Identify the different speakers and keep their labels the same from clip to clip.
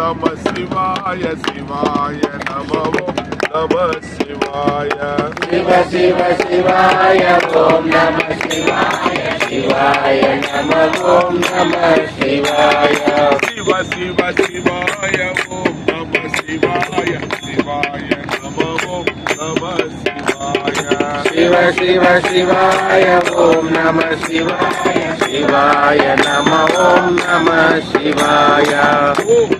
Speaker 1: நம சிவாய சிவாய நமவோ நம சிவாய சிவ சிவ சிவாய ஓம்
Speaker 2: நம சிவாய சிவாய நம ஓம் நம சிவாய சிவ சிவ சிவாய ஓம்
Speaker 1: நம சிவாய சிவாய நமவோ நம சிவாய சிவ சிவ சிவாய ஓம் நம சிவாய சிவாய நம ஓம் நம சிவாய ஓம்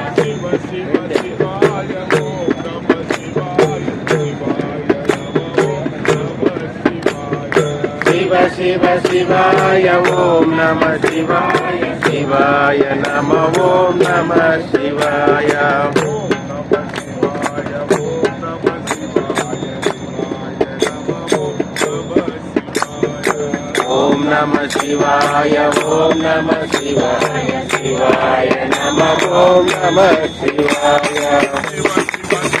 Speaker 1: Shiva Shivaya Om Namah Shivaya Shivaya Namah Om Namah Shivaya Om Namah Om Namah Shivaya Shivaya Namah Om Namah Shivaya Shivaya Namah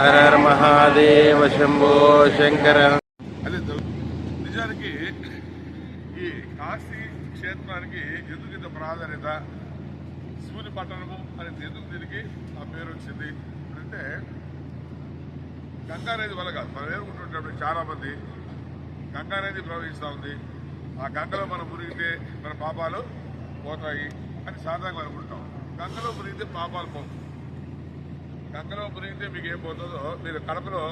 Speaker 1: హర హర మహాదేవ శంభో శంకర.
Speaker 2: నిజానికి ఈ కాశీ క్షేత్రానికి ఎందుకు ఇంత ప్రాధాన్యత? శివుని పట్టణము అనేది ఎందుకు దీనికి? ఆ పేరు వచ్చింది. అంటే గంగా నది వల్ల కాదు. మనం ఏనుకుంటుంటే చాలా మంది గంగా నది ప్రవహిస్తూ ఉంది. ఆ గంగలో మనం మురిగితే మన పాపాలు పోతాయి అని సాధారణంగా అనుకుంటాం. గంగలో మురిగితే పాపాలు పోతాయి గంగలో మునిగితే మీకు ఏం పోతుందో మీరు కడపలో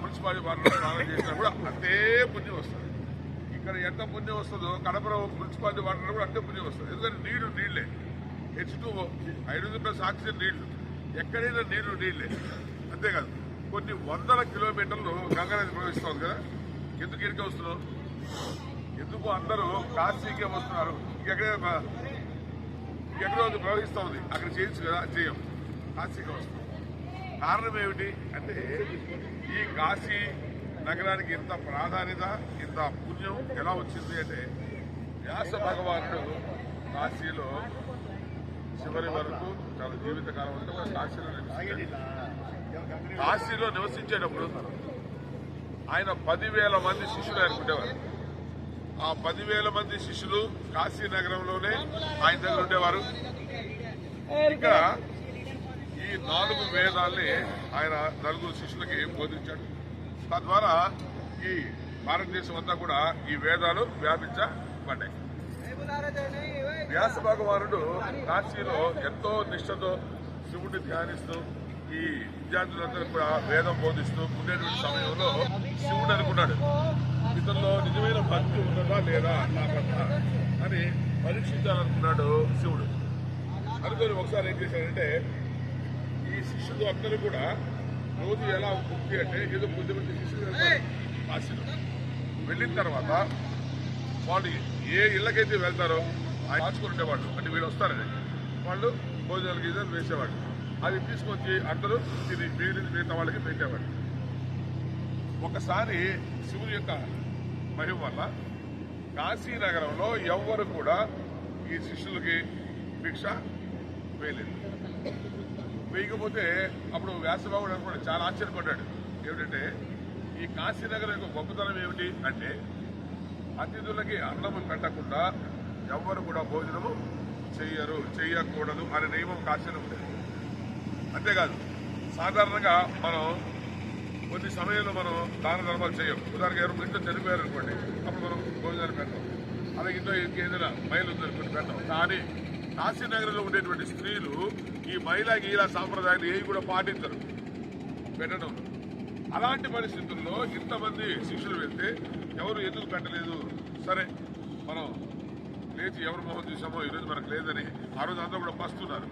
Speaker 2: మున్సిపాలిటీ వారిలో స్నానం చేసినా కూడా అంతే పుణ్యం వస్తుంది. ఇక్కడ ఎంత పుణ్యం వస్తుందో కడపలో మున్సిపాలిటీ వాటర్లో కూడా అంతే పుణ్యం వస్తుంది. ఎందుకంటే నీరు నీళ్ళే H two hydrogen plus oxygen నీళ్ళు. ఎక్కడైనా నీరు నీళ్ళే అంతేకాదు కొన్ని వందల కిలోమీటర్లు గంగానది ప్రవహిస్తుంది కదా. ఎందుకు ఇరిక వస్తున్నావు? ఎందుకు అందరూ కాశీకే వస్తున్నారు? ఇంకెక్కడే ఎక్కడో అది ప్రవహిస్తూ ఉంది అక్కడ చేయొచ్చు కదా చేయం. కాశీకి వస్తాం కారణం ఏమిటి అంటే ఈ కాశీ నగరానికి ఇంత ప్రాధాన్యత ఇంత పుణ్యం ఎలా వచ్చింది అంటే వ్యాస భగవానుడు కాశీలో చివరి వరకు తన జీవితకాలం అంటే కాశీలో నివసించాడు. కాశీలో నివసించేటప్పుడు ఆయన పదివేల మంది శిష్యులు అనుకుంటేవారు ఆ పదివేల మంది శిష్యులు కాశీ నగరంలోనే ఆయన దగ్గర ఉండేవారు. ఇక్కడ ఈ నాలుగు వేదాల్ని ఆయన నలుగురు శిష్యులకి బోధించాడు. తద్వారా ఈ భారతదేశం అంతా కూడా ఈ వేదాలు వ్యాపించబడ్డాయి. వ్యాస భగవానుడు కాశీలో ఎంతో నిష్ఠతో శివుడిని ధ్యానిస్తూ ఈ విద్యార్థులందరూ కూడా వేదం బోధిస్తూ ఉండేటువంటి సమయంలో శివుడు అనుకున్నాడు ఇతరులో నిజమైన భక్తి ఉన్నదా లేదా నా పట్ల అని పరీక్షించాలనుకున్నాడు శివుడు. అనుకొని ఒకసారి ఏం చేశాడంటే శిష్యులు అందరూ కూడా రోజు ఎలా ముక్తి అంటే ఏదో కొద్దిమంది శిష్యులు కాశీలో వెళ్ళిన తర్వాత వాళ్ళు ఏ ఇళ్ళకైతే వెళ్తారో ఆయన కాచుకొని ఉండేవాళ్ళు. అంటే వీళ్ళు వస్తారని వాళ్ళు భోజనాలు గీజాలు వేసేవాళ్ళు. అది తీసుకొచ్చి అందరూ తిని మిగిలిన మిగతా వాళ్ళకి పెట్టేవాళ్ళు. ఒకసారి శివుని యొక్క మహిమ వల్ల కాశీ నగరంలో ఎవ్వరు కూడా ఈ శిష్యులకి భిక్ష వేయలేదు. వేయకపోతే అప్పుడు వ్యాసబాబుడు అనుకున్నాడు చాలా ఆశ్చర్యపడ్డాడు. ఏమిటంటే ఈ కాశీనగర్ యొక్క గొప్పతనం ఏమిటి అంటే అతిథులకి అన్నము పెట్టకుండా ఎవ్వరు కూడా భోజనము చెయ్యరు చెయ్యకూడదు అనే నియమం కాశీలో ఉండేది. అంతేకాదు సాధారణంగా మనం కొన్ని సమయంలో మనం దాన ధర్మాలు చేయం. ఉదాహరణకి ఎవరు ఇంట్లో చనిపోయారు అనుకోండి అప్పుడు మనం భోజనాలు పెట్టాం. అలాగే ఇంట్లో ఇంకేదైనా మైలు ఉందనుకోండి పెట్టాం. కానీ కాశీనగర్లో ఉండేటువంటి స్త్రీలు ఈ మహిళా గీలా సాంప్రదాయాన్ని ఏవి కూడా పాటించరు. పెట్టడం అలాంటి పరిస్థితుల్లో ఇంతమంది శిష్యులు వెళ్తే ఎవరు ఎందుకు పెట్టలేదు? సరే మనం లేచి ఎవరు మొహం చూసామో ఈరోజు మనకు లేదని ఆ రోజు అందరూ కూడా పస్తున్నారు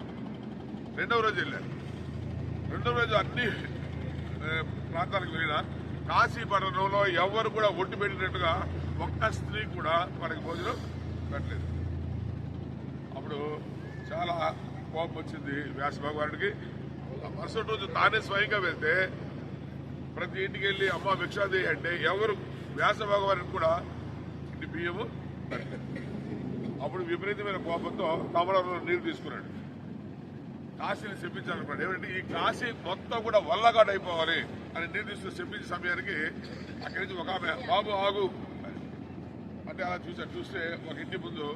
Speaker 2: రెండవ రోజు వెళ్ళారు. రెండవ రోజు అన్ని ప్రాంతాలకు వెళ్ళినా కాశీ పట్టణంలో ఎవరు కూడా ఒడ్డు పెట్టినట్టుగా ఒక్క స్త్రీ కూడా మనకి భోజనం పెట్టలేదు. అప్పుడు చాలా కోపం వచ్చింది వ్యాస భగవానుడికి మరుసటి రోజు తానే స్వయంగా వెళ్తే ప్రతి ఇంటికి వెళ్ళి అమ్మ భిక్షాది అంటే ఎవరు? వ్యాస భగవానికి కూడా ఇంటి బియ్యము అప్పుడు విపరీతమైన కోపంతో కమలంలో నీరు తీసుకున్నాడు. కాశీని చెప్పించాలనుకున్నాడు ఏమంటే ఈ కాశీ మొత్తం కూడా వల్లగాడు అయిపోవాలి అని నీరు తీసుకుని చెప్పించిన సమయానికి అక్కడి నుంచి ఒక ఆమె బాబు ఆగు అంటే అలా చూసా చూస్తే ఒక ఇంటి ముందు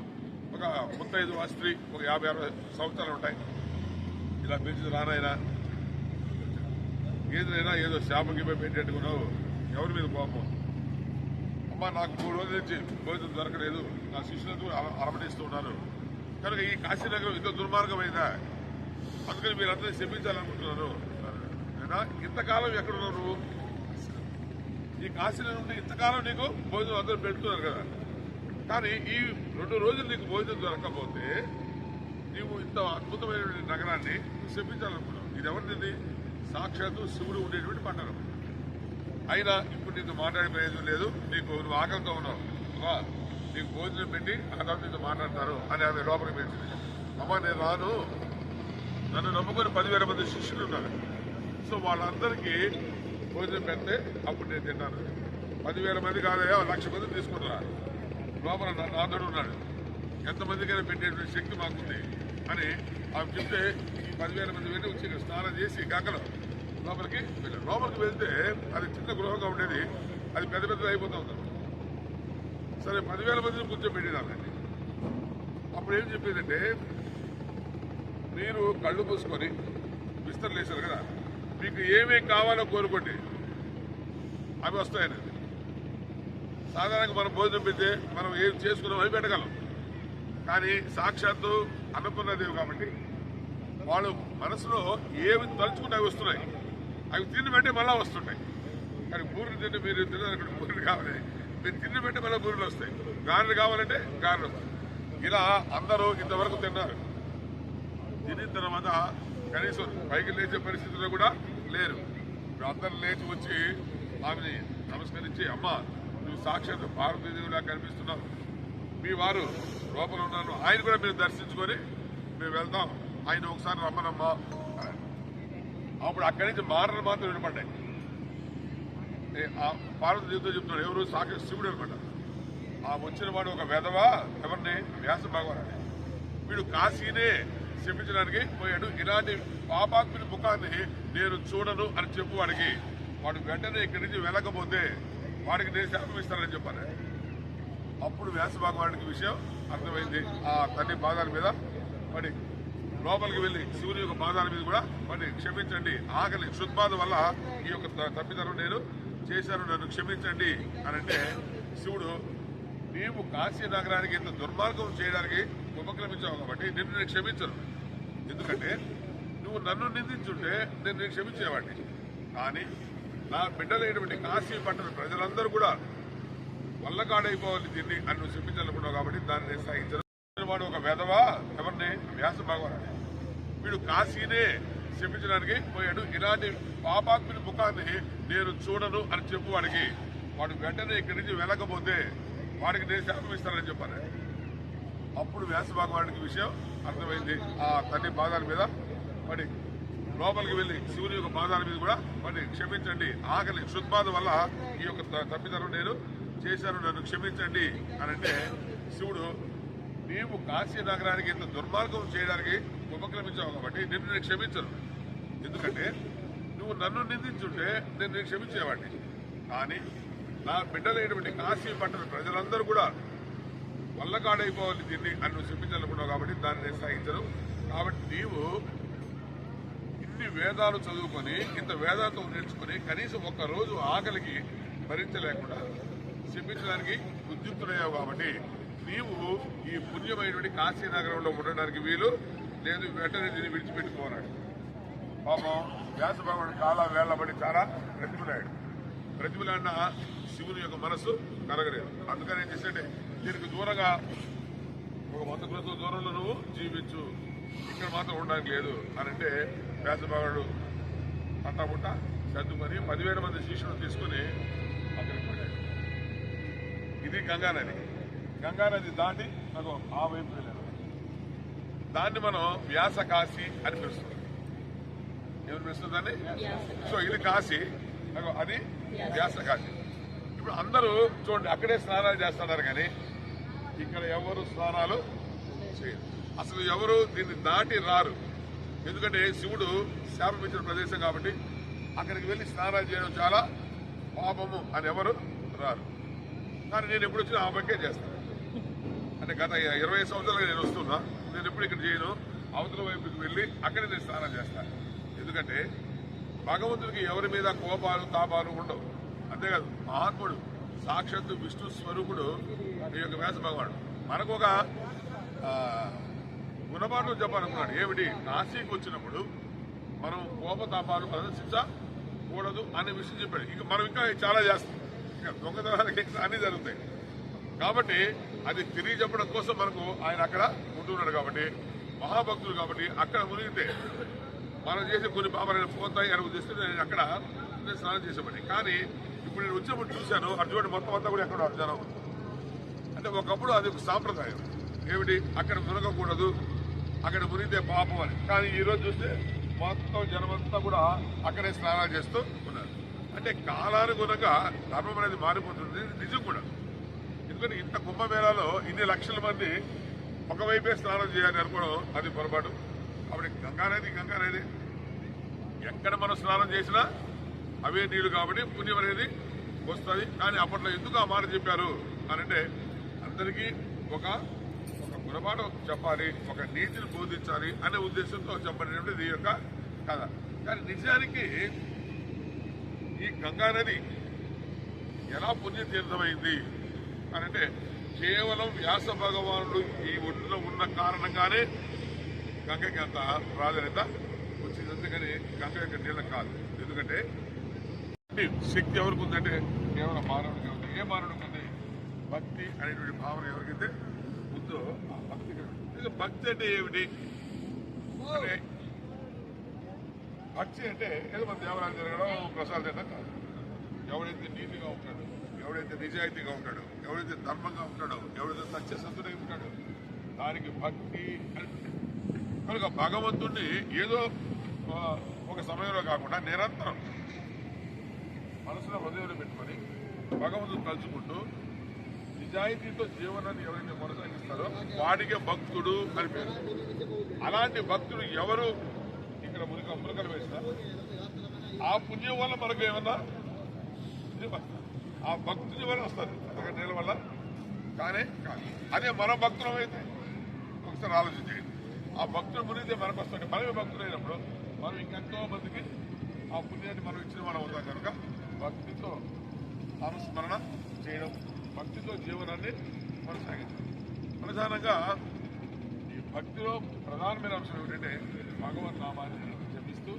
Speaker 2: ఒక ముత్తైదు ఆ ఒక యాభై అరవై సంవత్సరాలు ఉంటాయి. ఇలా పెంచి రానైనా ఏదైనా ఏదో శాపకి పెట్టేట్టుకున్నావు ఎవరి మీద కోపం? అమ్మ నాకు మూడు రోజుల నుంచి భోజనం దొరకలేదు. నా శిష్యులకు అల- అలమటిస్తూ ఉన్నారు. కనుక ఈ కాశీనగరం ఇంత దుర్మార్గమైందా? అందుకని మీరందరూ శపించాలనుకుంటున్నారు అయినా ఇంతకాలం ఎక్కడున్నావు నువ్వు? ఈ కాశీనగరం ఇంతకాలం నీకు భోజనం అందరూ పెడుతున్నారు కదా. కానీ ఈ రెండు రోజులు నీకు భోజనం దొరకకపోతే నీవు ఇంత అద్భుతమైన నగరాన్ని శపించాలనుకున్నావు ఇది ఎవరిది సాక్షాత్తు శివుడు ఉండేటువంటి పట్టణం అయినా ఇప్పుడు నీకు మాట్లాడే ప్రయోజనం లేదు. నీకు నువ్వు ఆకలితో ఉన్నావు. నీకు భోజనం పెట్టి ఆ తర్వాత నీతో మాట్లాడతారు అని ఆమె లోపలికి పెంచింది అమ్మ నేను రాను. నన్ను నమ్ముకొని పదివేల మంది శిష్యులు ఉన్నారు. సో వాళ్ళందరికీ భోజనం పెడితే అప్పుడు నేను తిన్నాను పదివేల మంది కాదయా లక్ష మంది తీసుకుంటున్నారు. లోపల నాథుడు ఉన్నాడు ఎంతమందికైనా పెట్టేటువంటి శక్తి మాకుంది అని ఆమె చెప్తే ఈ పదివేల మంది వెళ్ళి వచ్చి స్నానం చేసి గంగలో లోపలికి వెళ్ళారు. లోపలికి వెళ్తే అది చిన్న గృహంగా ఉండేది. అది పెద్ద పెద్దది అయిపోతూ ఉంది సరే పదివేల మందిని కూర్చోబెట్టినారండి అప్పుడు ఏం చెప్పిందంటే మీరు కళ్ళు మూసుకొని విస్తరలేశారు కదా. మీకు ఏమేమి కావాలో కోరుకోండి. అవి వస్తాయని సాధారణంగా మనం భోజనం పెడితే మనం ఏం చేసుకున్నాం అవి పెట్టగలం. కానీ సాక్షాత్తు అనుకున్నదేవి కాబట్టి వాళ్ళు మనసులో ఏమి తలుచుకుంటే అవి వస్తున్నాయి. అవి తిని పెట్టే మళ్ళీ వస్తుంటాయి. కానీ బూరెలు తింటే మీరు తినాలనుకుంటే బూరెలు కావాలి. మీరు తిని పెట్టే మళ్ళీ బూరెలు వస్తాయి. గారెలు కావాలంటే గారెలు వస్తాయి. ఇలా అందరూ ఇంతవరకు తిన్నారు. తినిన తర్వాత కనీసం పైకి లేచే పరిస్థితిలో కూడా లేరు. అందరు లేచి వచ్చి ఆమెని నమస్కరించి అమ్మ సాక్షాత్ భారతదేశంలా కనిపిస్తున్నారు. మీ వారు లోపల ఉన్నాను. ఆయన కూడా మీరు దర్శించుకొని మేము వెళ్తాం. ఆయన ఒకసారి రమ్మనమ్మా. అప్పుడు అక్కడి నుంచి మాటలు మాత్రం వినపడ్డాయి. పార్వతీదేవితో ఆ చెప్తున్నాడు ఎవరు? సాక్షాత్ శివుడు అనమాట. ఆ వచ్చిన వాడు ఒక వెధవా? ఎవరిని? వ్యాస భగవాన్ వీడు కాశీనే శపించడానికి పోయాడు. ఇలాంటి పాపాత్మిని ముఖాన్ని నేను చూడను అని చెప్పు వాడికి. వాడు వెంటనే ఇక్కడి నుంచి వెళ్ళకపోతే వాడికి నేను శాపం ఇస్తానని చెప్పాను అప్పుడు వ్యాస భగవానుడికి విషయం అర్థమైంది. ఆ తల్లి పాదాల మీద పడి లోపలికి వెళ్ళి శివుని యొక్క పాదాల మీద కూడా మరి క్షమించండి. ఆకలి క్షుద్బాధ వల్ల ఈ యొక్క త- తప్పిదనం నేను చేశాను నన్ను క్షమించండి అని అంటే శివుడు నీవు కాశీ నగరానికి ఇంత దుర్మార్గం చేయడానికి ఉపక్రమించావు కాబట్టి నిన్ను నేను క్షమించను. ఎందుకంటే నువ్వు నన్ను నిందించుంటే నేను నేను క్షమించేవాడిని. కానీ నా బిడ్డలైనటువంటి కాశీ పట్టణ ప్రజలందరూ కూడా వల్లకాడైపోవాలి దీన్ని అని నువ్వు చెప్పించాలనుకున్నావు కాబట్టి దాన్ని నేను వాడు ఒక వెధవ ఎవరిని? వ్యాస భగవాన్ వీడు కాశీనే చెప్పించడానికి పోయాడు. ఇలాంటి పాపాత్మిని ముఖాన్ని నేను చూడను అని చెప్పు వాడికి. వాడు వెంటనే ఇక్కడి నుంచి వెళ్ళకపోతే వాడికి నేను శాపమిస్తానని చెప్పాను అప్పుడు వ్యాస భగవానికి విషయం అర్థమైంది. ఆ తల్లి పాదాల మీద పడి లోపలికి వెళ్ళి శివుని యొక్క పాదాల మీద కూడా పడి క్షమించండి. ఆకలి క్షుద్బాధ వల్ల ఈ యొక్క త- తప్పిదనం నేను చేశాను నన్ను క్షమించండి అని అంటే శివుడు నీవు కాశీ నగరానికి ఇంత దుర్మార్గం చేయడానికి ఉపక్రమించావు కాబట్టి నిన్ను నేను క్షమించను. ఎందుకంటే నువ్వు నన్ను నిందించుంటే నేను నేను క్షమించేవాడిని. కానీ నా బిడ్డలైనటువంటి కాశీ పట్టణ ప్రజలందరూ కూడా వల్లకాడైపోవాలి దీన్ని అని నువ్వు క్షమించాలనుకున్నావు కాబట్టి దాన్ని నేను సాగించను. కాబట్టి నీవు వేదాలు చదువుకొని ఇంత వేదాంతం నేర్చుకుని కనీసం ఒక్క రోజు ఆకలికి భరించలేకుండా చెప్పించడానికి ఉద్యుక్తుడయ్యావు కాబట్టి నీవు ఈ పుణ్యమైనటువంటి కాశీనగరంలో ఉండడానికి వీలు లేదు వెంటనే దీన్ని విడిచిపెట్టుకోనాడు పాపం వ్యాస భగవాన్ కాల వేళ్ళబడి చాలా ప్రతిమలాడు ప్రతిమలాడిన శివుని యొక్క మనసు కరగలేదు అందుకని ఏం చేశాడే? దీనికి దూరంగా ఒక వంద క్రోతుల దూరంలో నువ్వు జీవించు. ఇక్కడ మాత్రం ఉండడానికి లేదు అని అంటే వ్యాస భగవానుడు పట్టాపుట్ట సర్దుకొని పదివేల మంది శిష్యులను తీసుకుని అక్కడికి వెళ్ళాడు ఇది గంగానది గంగానది దాటి నాకు ఆ వైపు వెళ్ళాడు దాన్ని మనం వ్యాస కాశీ అని పిలుస్తాం. ఏమని పిలుస్తుంది దాన్ని? సో ఇది కాశీ. నాకు అది వ్యాస కాశీ. ఇప్పుడు అందరూ చూడండి అక్కడే స్నానాలు చేస్తున్నారు కానీ ఇక్కడ ఎవరు స్నానాలు చేయరు. అసలు ఎవరు దీన్ని దాటి రారు. ఎందుకంటే శివుడు శాపమించిన ప్రదేశం కాబట్టి అక్కడికి వెళ్ళి స్నానాలు చేయడం చాలా పాపము అని ఎవరు రారు. కానీ నేను ఎప్పుడు వచ్చినా ఆ చేస్తాను. అంటే గత ఇరవై సంవత్సరాలుగా నేను వస్తున్నా నేను ఎప్పుడు ఇక్కడ చేయను. అవతల వైపుకి వెళ్ళి అక్కడే నేను స్నానం చేస్తాను. ఎందుకంటే భగవంతుడికి ఎవరి మీద కోపాలు తాపాలు ఉండవు. అంతేకాదు మహాత్ముడు సాక్షాత్తు విష్ణు స్వరూపుడు ఈ యొక్క వ్యాస భగవానుడు. మనకు ఒక గుణపాఠం చెప్పాలనుకున్నాడు. ఏమిటి? కాశీకి వచ్చినప్పుడు మనం కోపతాపాలు ప్రదర్శించకూడదు అనే విషయం చెప్పాడు. ఇక మనం ఇంకా చాలా చేస్తాం. ఇంకా దొంగతనాలకి అన్నీ అన్ని జరుగుతాయి. కాబట్టి అది తిరిగి చెప్పడం కోసం మనకు ఆయన అక్కడ ఉంటున్నాడు కాబట్టి మహాభక్తుడు కాబట్టి అక్కడ మునిగితే మనం చేసే కొన్ని పాపాలైన పోతాయి అని ఉద్దేశిస్తే నేను అక్కడ స్నానం చేసేవాడిని. కానీ ఇప్పుడు నేను వచ్చినప్పుడు చూశాను అటువంటి మొత్తం అంతా కూడా ఎక్కడ జనం? అంటే ఒకప్పుడు అది ఒక సాంప్రదాయం. ఏమిటి? అక్కడ మునగకూడదు అక్కడ మునిగితే పాపం అని. కానీ ఈరోజు చూస్తే మొత్తం జనమంతా కూడా అక్కడే స్నానాలు చేస్తూ ఉన్నారు. అంటే కాలానుగుణంగా ధర్మం అనేది మారిపోతుంది. నిజం కూడా. ఎందుకంటే ఇంత కుంభమేళాలో ఇన్ని లక్షల మంది ఒకవైపే స్నానం చేయాలి అనుకోవడం అది పొరపాటు. అప్పుడు గంగానది గంగానది ఎక్కడ మనం స్నానం చేసినా అవే నీళ్ళు కాబట్టి పుణ్యం అనేది వస్తుంది. కానీ అప్పట్లో ఎందుకు ఆ మాట చెప్పారు అని అంటే అందరికీ ఒక గుణపాఠం చెప్పాలి ఒక నీతిని బోధించాలి అనే ఉద్దేశంతో చెప్పబడినటువంటి ఈ యొక్క కథ. కానీ నిజానికి ఈ గంగా నది ఎలా పుణ్యతీర్థమైంది అని అంటే కేవలం వ్యాస భగవానుడు ఈ ఒడ్డులో ఉన్న కారణంగానే గంగకి అంత ప్రాధాన్యత వచ్చింది. అందుకని గంగ యొక్క నీళ్ళ కాదు. ఎందుకంటే శక్తి ఎవరికి ఉందంటే కేవలం మానవుడికి ఉంది. ఏ మానవుడికి ఉంది? భక్తి అనేటువంటి భావన ఎవరికైతే ఉందో భక్తి భక్తి అంటే ఏమిటి? భక్తి అంటే ఏదో మన దేవాలయం జరగడం ప్రసాదం తినడం కాదు. ఎవడైతే నీతిగా ఉంటాడో ఎవడైతే నిజాయితీగా ఉంటాడో ఎవడైతే ధర్మంగా ఉంటాడో ఎవడైతే సత్యసంతుడై ఉంటాడో దానికి భక్తి కనుక భగవంతుణ్ణి ఏదో ఒక సమయంలో కాకుండా నిరంతరం మనసులో హృదయంలో పెట్టుకొని భగవంతుని తలుచుకుంటూ నిజాయితీతో జీవనాన్ని ఎవరైతే కొనసాగిస్తారో వాడికే భక్తుడు అని పేరు. అలాంటి భక్తుడు ఎవరు? ఇక్కడ మురిక మురకలు వేసినా. ఆ పుణ్యం వల్ల మనకు ఏమన్నా? ఆ భక్తుడి వల్ల వస్తుంది ఒక నెల వల్ల కానీ కానీ అదే మన భక్తులం అయితే ఒకసారి ఆలోచించేయండి ఆ భక్తులు మునిగితే మనకు వస్తుంది. మనమే భక్తులు అయినప్పుడు మనం ఇంకెంతో మందికి ఆ పుణ్యాన్ని మనం ఇచ్చిన మనం అవుతాం కనుక భక్తితో అనుస్మరణ చేయడం భక్తితో జీవనాన్ని కొనసాగించాలి. ప్రధానంగా ఈ భక్తిలో ప్రధానమైన అంశం ఏమిటంటే భగవన్ నామాన్ని జపిస్తూ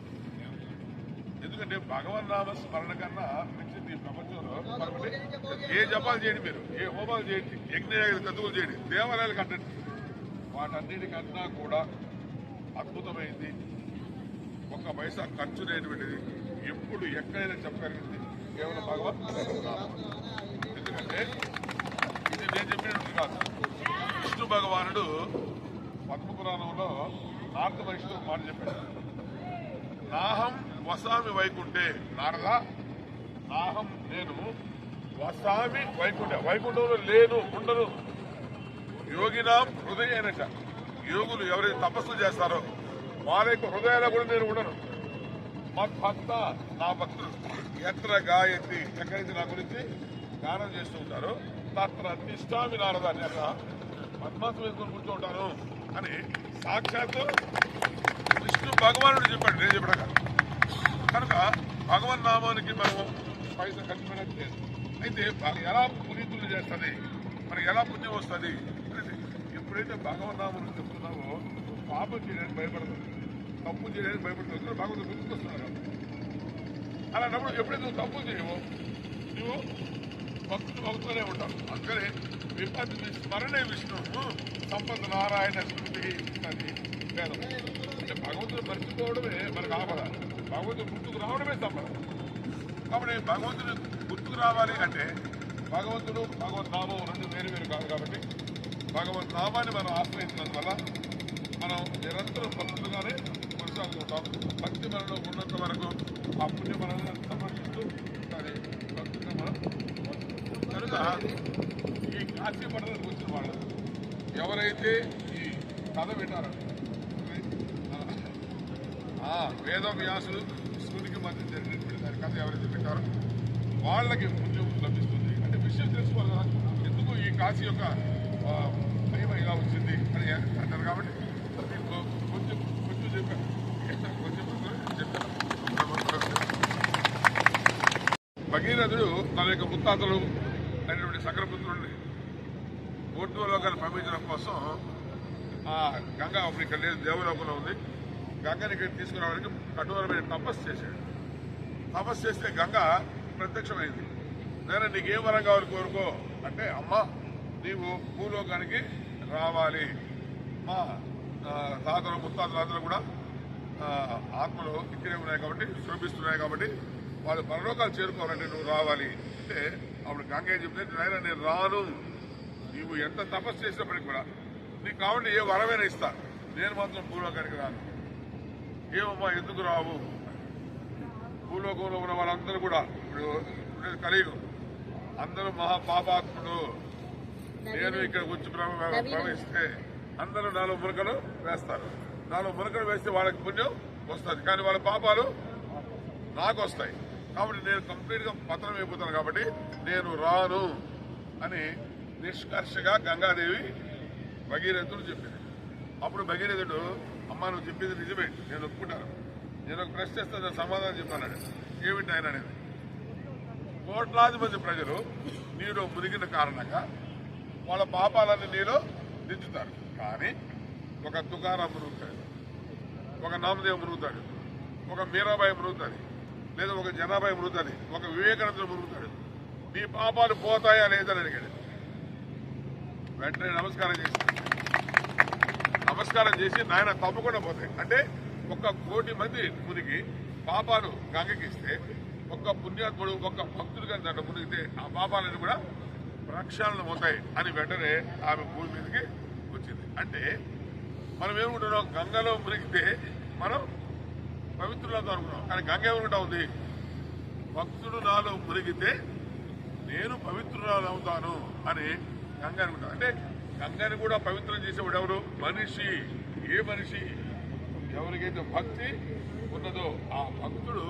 Speaker 2: ఎందుకంటే భగవన్ నామ స్మరణ కన్నా మించింది ఈ ప్రపంచంలో ఏ జపాలు చేయండి మీరు ఏ హోమాలు చేయండి యజ్ఞయాగలు కతువులు చేయండి దేవాలయాలు కట్టండి. వాటన్నిటికన్నా కూడా అద్భుతమైంది. ఒక్క పైసా ఖర్చు లేనటువంటిది. ఎప్పుడు ఎక్కడైనా చెప్పగలిగింది కేవలం భగవత్ ఎందుకంటే ఇది నేను చెప్పినట్టు కాదు. విష్ణు భగవానుడు పద్మ పురాణంలో నారద మనిషితో మాట చెప్పాడు. నాహం వసామి వైకుంఠే. నారద నాహం నేను వసామి వైకుంఠ. వైకుంఠంలో లేను ఉండను. యోగినాం హృదయనట. యోగులు ఎవరైతే తపస్సు చేస్తారో వారి యొక్క హృదయాల్లో కూడా నేను ఉండను. మద్భక్త నా భక్తులు ఎత్ర గాయత్రి. ఎక్కడైతే నా గురించి గానం చేస్తూ ఉంటారు. తత్ర తిష్టామి నారదాన్ని అక్కడ పద్మాసం వేసుకొని కూర్చుంటాను అని సాక్షాత్తు విష్ణు భగవానుడు చెప్పాడు. నేను చెప్పడం కాదు. కనుక భగవన్ నామానికి మనం పైసా ఖర్చు అయితే ఎలా పునీతులు చేస్తుంది? మనకి ఎలా పుణ్యం వస్తుంది? ఎప్పుడైతే భగవన్ నామం చెప్తున్నావో పాపం చేయడానికి భయపడదు. తప్పు చేయడానికి భయపడుతుంది భగవంతుడు గుర్తుకొస్తున్నారు అలాంటప్పుడు ఎప్పుడైతే నువ్వు తప్పు చేయవో నువ్వు భక్తులు భక్తులనే ఉంటారు. అందుకని విపత్తి స్మరణే విష్ణువు. సంపద నారాయణ స్మృతి అది వేదం. అంటే భగవంతుడు మర్చిపోవడమే మనకు ఆపద. భగవంతుడు గుర్తుకు రావడమే సంపద. కాబట్టి భగవంతుడు గుర్తుకు రావాలి అంటే భగవంతుడు భగవత్ నామం రెండు వేరు వేరు కాదు కాబట్టి భగవత్ నామాన్ని మనం ఆశ్రయించినందువల్ల మనం నిరంతరం భక్తులుగానే కొనసాగుతుంటాం. భక్తి మనలో ఉన్నంత వరకు ఆ పుణ్య మనల్ని సంరక్షిస్తూ ఉంటుంది భక్తిగా మనం కనుక ఈ కాశీ పట్టణానికి వచ్చిన వాళ్ళు ఎవరైతే ఈ కథ వింటారో ఆ వేద వ్యాసులు శివునికి మధ్య జరిగినటువంటి దాని కథ ఎవరైతే వింటారో వాళ్ళకి ఉద్యోగం లభిస్తుంది. అంటే విషయం తెలుసుకోవాలి కదా ఎందుకు ఈ కాశీ యొక్క ఆ, మహిమ ఇలా వచ్చింది అని అంటారు కాబట్టి కొంచెం కొంచెం చెప్పాను. కొంచెం భగీరథుడు తన యొక్క ముత్తాతలు అయినటువంటి సకరపుత్రుడిని ఊర్ధ్వలోకాన్ని పంపించడం కోసం ఆ గంగా అప్పుడు ఇక్కడ లేదు దేవలోకంలో ఉంది. గంగని ఇక్కడ తీసుకురావడానికి కఠోరమైన తపస్సు చేశాడు. తపస్సు చేస్తే గంగ ప్రత్యక్షమైంది. నేను నీకేం వరం కావాలి కోరుకో అంటే అమ్మ నీవు భూలోకానికి రావాలి. మా తాతలు ముత్తాతలు కూడా ఆత్మలు ఇక్కడే ఉన్నాయి కాబట్టి శోభిస్తున్నాయి కాబట్టి వాళ్ళు పరలోకాలు చేరుకోవాలంటే నువ్వు రావాలి. అంటే అప్పుడు గంగే చెప్తే నాయన నేను రాను. నీవు ఎంత తపస్సు చేసినప్పటికి కూడా నీకు కావాలంటే ఏ వరమైనా ఇస్తా. నేను మాత్రం భూలోకానికి రాను. ఏమమ్మా ఎందుకు రావు? భూలోకంలో ఉన్న వాళ్ళందరూ కూడా ఇప్పుడు కలియుగం. అందరూ మహా పాపాత్ముడు నేను ఇక్కడ వచ్చి ప్రవ- ప్రవహిస్తే అందరూ నాలుగు మునకలు వేస్తారు. నాలుగు మునకలు వేస్తే వాళ్ళకి పుణ్యం వస్తుంది. కానీ వాళ్ళ పాపాలు నాకు వస్తాయి కాబట్టి నేను కంప్లీట్గా పతనం అయిపోతాను కాబట్టి నేను రాను అని నిష్కర్షగా గంగాదేవి భగీరథుడు చెప్పింది. అప్పుడు భగీరథుడు అమ్మ నువ్వు చెప్పింది నిజమే నేను ఒప్పుకుంటాను. నేను ఒక ప్రశ్న ఇస్తాను సమాధానం చెప్పాను ఏమిటి ఆయన అనేది? కోట్లాది మంది ప్రజలు నీలో మునిగిన కారణంగా వాళ్ళ పాపాలన్నీ నీలో దించుతారు కానీ ఒక తుకారా మునుగుతాడు ఒక నామదేవ్ మునుగుతాడు ఒక మీరాబాయి మురుగుతాడు లేదా ఒక జనాభా మునుగుతుంది ఒక వివేకానంద మునుగుతాడు నీ పాపాలు పోతాయా లేదని అడిగాడు. వెంటనే నమస్కారం చేసి నమస్కారం చేసి నాయన తప్పకుండా పోతాయి. అంటే ఒక కోటి మంది మునిగి పాపాలు గంగకిస్తే ఒక్క పుణ్యాత్ముడు ఒక్క భక్తుడు కానీ దాంట్లో మునిగితే ఆ పాపాలన్నీ కూడా ప్రక్షాళన పోతాయి అని వెంటనే ఆమె భూమి మీదకి వచ్చింది. అంటే మనం ఏమనుకుంటున్నాం గంగలో మునిగితే మనం పవిత్రులతో అనుకున్నాం కానీ గంగ ఏమనుకుంటా ఉంది. భక్తుడు నాలో మునిగితే నేను పవిత్రురాలు అవుతాను అని గంగ అనుకుంటా అంటే గంగని కూడా పవిత్రం చేసేవాడు ఎవరు? మనిషి. ఏ మనిషి? ఎవరికైతే భక్తి ఉన్నదో ఆ భక్తుడు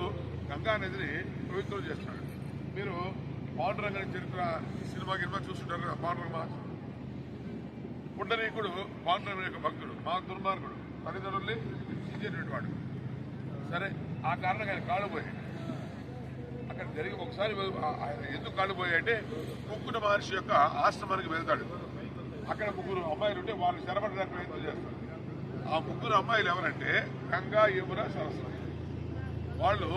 Speaker 2: గంగా నదిని పవిత్రం చేస్తాడు. మీరు పాండురంగని చరిత్ర సినిమా గిరిమా చూస్తుంటారు కదా పాండురంగ పుండరీకుడు పాండురంగ యొక్క భక్తుడు మా దుర్మార్గుడు. తల్లిదండ్రుల్ని ఇచ్చేటువంటి వాడు. సరే ఆ కారణంగా ఆయన కాళ్ళు పోయాయి. అక్కడ జరిగి ఒకసారి ఆయన ఎందుకు కాళ్ళు పోయాయంటే ముక్కుట మహర్షి యొక్క ఆశ్రమానికి వెళ్తాడు. అక్కడ ముగ్గురు అమ్మాయిలు ఉంటే వాళ్ళు చెరబడడానికి ప్రయత్నం చేస్తారు. ఆ ముగ్గురు అమ్మాయిలు ఎవరంటే గంగా యమున సరస్వతి. వాళ్ళు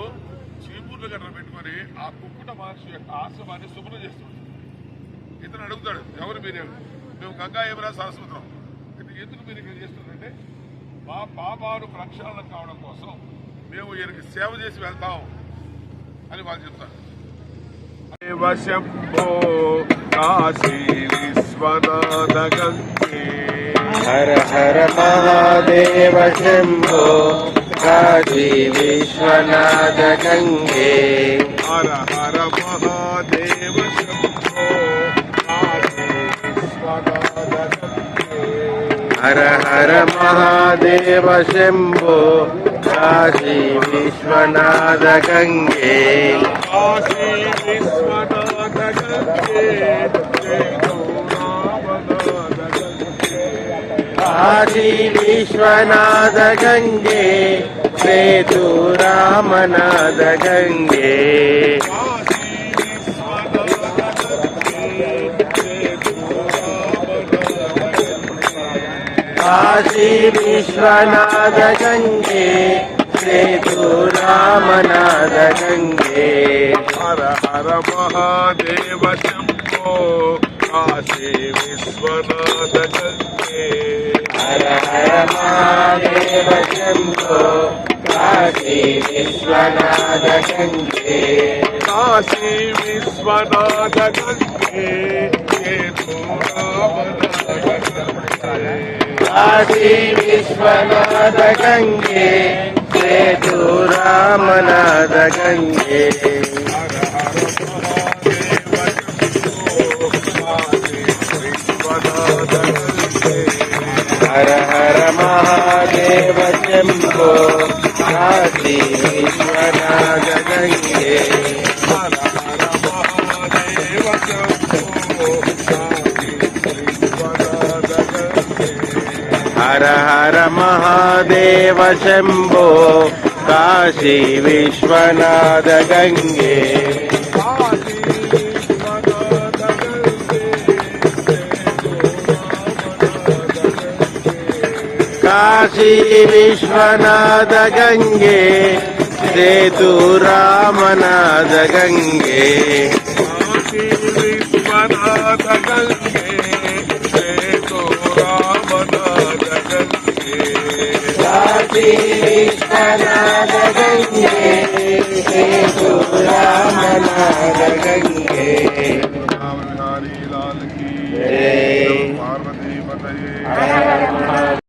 Speaker 2: చీపుర్లు గట్ర పెట్టుకొని ఆ కుక్కుట మహర్షి యొక్క ఆశ్రమాన్ని శుభ్రం చేస్తుంది ఇతను అడుగుతాడు ఎవరు మీరే? మేము గంగా యమున సరస్వతం ఎందుకు మీరు ఇక్కడ చేస్తున్నారంటే మా పాపాలు ప్రక్షాళన కావడం కోసం మేము ఈయనకి సేవ చేసి వెళ్తాం అని వాళ్ళు చెప్తారు. శంభో కాశీ విశ్వనాథ గంగే
Speaker 1: హర హర మహాదేవ శంభో కాశీ విశ్వనాథ గంగే
Speaker 2: హర హర మహాదేవ శంభో కాశీ విశ్వనాథ గంగే
Speaker 1: హర హర మహాదేవ శంభో కాశీ విశ్వనాథ గంగే
Speaker 2: కాశీ విశ్వనాథ
Speaker 1: గంగే కాశీ విశ్వనాథ గంగే
Speaker 2: కాశీ రామనాథ గంగే సేతు రామనాథ గంగే
Speaker 1: కాశీ విశ్వనాథ గంగే సేతు రామనాథ గంగే
Speaker 2: కాశీ విశ్వనాథ గంగే
Speaker 1: హర హర మహాదేవ శంభో కాశీ విశ్వనాథ గంగే
Speaker 2: కాశీ విశ్వనాథ గంగే సేతు రామనాథ గంగే
Speaker 1: కాశీ విశ్వనాథ గంగే సేతు రామనాథ గంగే
Speaker 2: హర హర మహాదేవ శంభో కాశీ విశ్వనాథ గంగే
Speaker 1: గంగే
Speaker 2: హర హర మహాదేవ శంభో కాశీ విశ్వనాథ గంగే
Speaker 1: కాశీ విశ్వనాథ గంగే సేతు రామనాథ గంగే
Speaker 2: కాశీ విశ్వనాథ
Speaker 1: కాశీ విశ్వనాథ గంగే సేతు